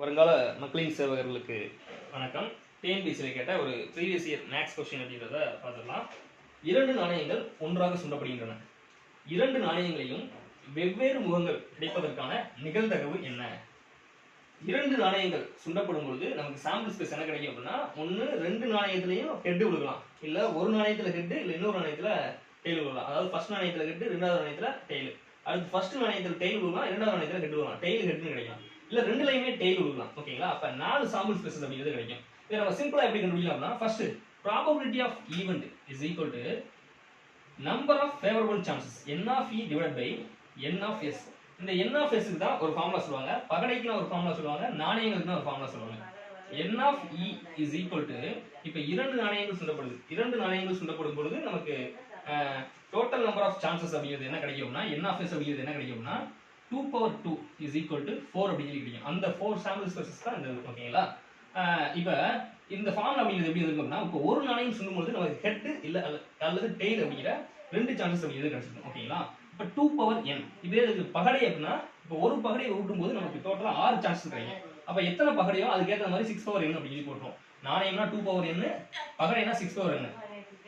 வருங்கால மக்களின் சேவகர்களுக்கு வணக்கம். டிஎன்பிசியில் கேட்ட ஒரு ப்ரீவியஸ் இயர் மேக்ஸ் கொஸ்டின் அப்படின்றத பார்த்துடலாம். இரண்டு நாணயங்கள் ஒன்றாக சுண்டப்படுகின்றன. இரண்டு நாணயங்களையும் வெவ்வேறு முகங்கள் கிடைப்பதற்கான நிகழ்தகவு என்ன? இரண்டு நாணயங்கள் சுண்டப்படும் பொழுது நமக்கு சாம்பிள் ஸ்பேஸ் என்ன கிடைக்கும் அப்படின்னா ஒன்று ரெண்டு நாணயத்திலையும் ஹெட்டு விழுகலாம். இல்லை ஒரு நாணயத்தில் ஹெட்டு இல்லை இன்னொரு நாணயத்தில் டெய்ல் விழுகலாம். அதாவது ஃபர்ஸ்ட் நாணயத்தில் ஹெட்டு ரெண்டாவது நாணயத்தில் டெய்ல் அடுத்து ஃபர்ஸ்ட் நாணயத்தில் டெய்ல் விழுகலாம் இரண்டாவது நாணயத்தில் ஹெட் விழுகலாம். டெய்ல் ஹெட்னு கிடைக்கும் இல்ல ரெண்டுலையுமே டெய்ல் கொடுக்கலாம் ஓகேங்களா அப்ப நாலு சாம்பிள் ஸ்பேசஸ் அப்படிங்கிறது கிடைக்கும். இதை நம்ம சிம்பிளா எப்படி கண்டுபிடிக்கலாம்னா first probability of event is equal to number of favourable chances n of E divide by n of S இந்த என் ஆஃப் எஸ்க்கு தான் ஒரு ஃபார்முலா சொல்லுவாங்க. பகடைக்குன்னு ஒரு ஃபார்முலா சொல்லுவாங்க. நாணயங்களுக்கு ஒரு ஃபார்முலா சொல்லுவாங்க. N of E is equal to இப்போ இரண்டு நாணயங்கள் சுண்டப்படுது. இரண்டு நாணயங்கள் சுண்டப்படும் பொழுது நமக்கு டோட்டல் நம்பர் ஆஃப் சான்சஸ் அப்படிங்கிறது என்ன கிடைக்கும்னா என் ஆஃப் எஸ் அப்படிங்கிறது என்ன கிடைக்கும்னா two power two is equal to four அப்படின்னு சொல்லி கிடைக்கும் அந்த ஃபோர் சாம்பிள் ஸ்பேசஸ் தான் இந்த ஓகேங்களா இப்போ இந்த ஃபார்ம் அப்படிங்கிறது எப்படி இருக்கும்னா இப்போ ஒரு நாணயம் சொல்லும்போது நமக்கு ஹெட் இல்லை அல்லது டெய்ல் அப்படிங்கிற ரெண்டு சான்சஸ் அப்படிங்கிறது கிடைச்சிருக்கும் ஓகேங்களா இப்போ டூ பவர் என் இதே இது பகடை அப்படின்னா இப்போ ஒரு பகடையை ஊட்டும் போது நமக்கு டோட்டலாக ஆறு சான்சஸ் கிடைக்கும். அப்போ எத்தனை பகடையோ அதுக்கேற்ற மாதிரி சிக்ஸ் பவர் என் அப்படின்னு சொல்லி போட்டுரும். நாணயம்னா டூ பவர் என் பகடைனா சிக்ஸ் பவர் என்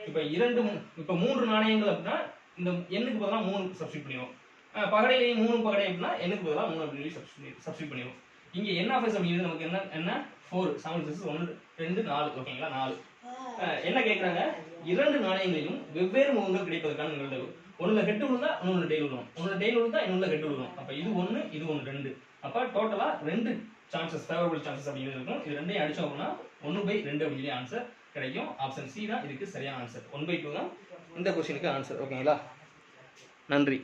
இப்போ இரண்டு இப்போ மூன்று நாணயங்கள் அப்படின்னா இந்த எண்ணுக்கு பதிலாக மூணு சப்ஸ்டியூட் பண்ணிடுவோம். பகடையிலையும் மூணு பகடை அப்படின்னா எனக்கு பதிலாக மூணு அப்படின்னு சொல்லி சப்ஸ்டியூட் பண்ணிடுவோம். இங்கே என் ஆஃப் எஸ் அப்படிங்கிறது நமக்கு என்ன என்ன? ஃபோர் செவன் சிக்ஸ் ஒன்று ரெண்டு நாலு. ஓகேங்களா நாலு. என்ன கேட்குறாங்க இரண்டு நாணயங்களையும் வெவ்வேறு முகங்கள் கிடைப்பதற்கான நிகழ்வு ஒன்றில் ஹெட் விழுந்தா இன்னொன்று டெய்ல் விழுவும் ஒன்றில் டெய்ல் விழுந்தா இன்னொன்று ஹெட் விழுவும் அப்போ இது ஒன்று இது ஒன்று ரெண்டு. அப்போ டோட்டலாக ரெண்டு சான்சஸ் ஃபேவரபிள் சான்சஸ் அப்படிங்கிறது இருக்கும். இது ரெண்டையும் அடிச்சோம் அப்படின்னா ஒன்று பை ரெண்டு அப்படின்னு ஆன்சர் கிடைக்கும். ஆப்ஷன் சி தான். இதுக்கு சரியான ஆன்சர் ஒன் பை டூ தான் இந்த கொஸ்டினுக்கு ஆன்சர் ஓகேங்களா நன்றி.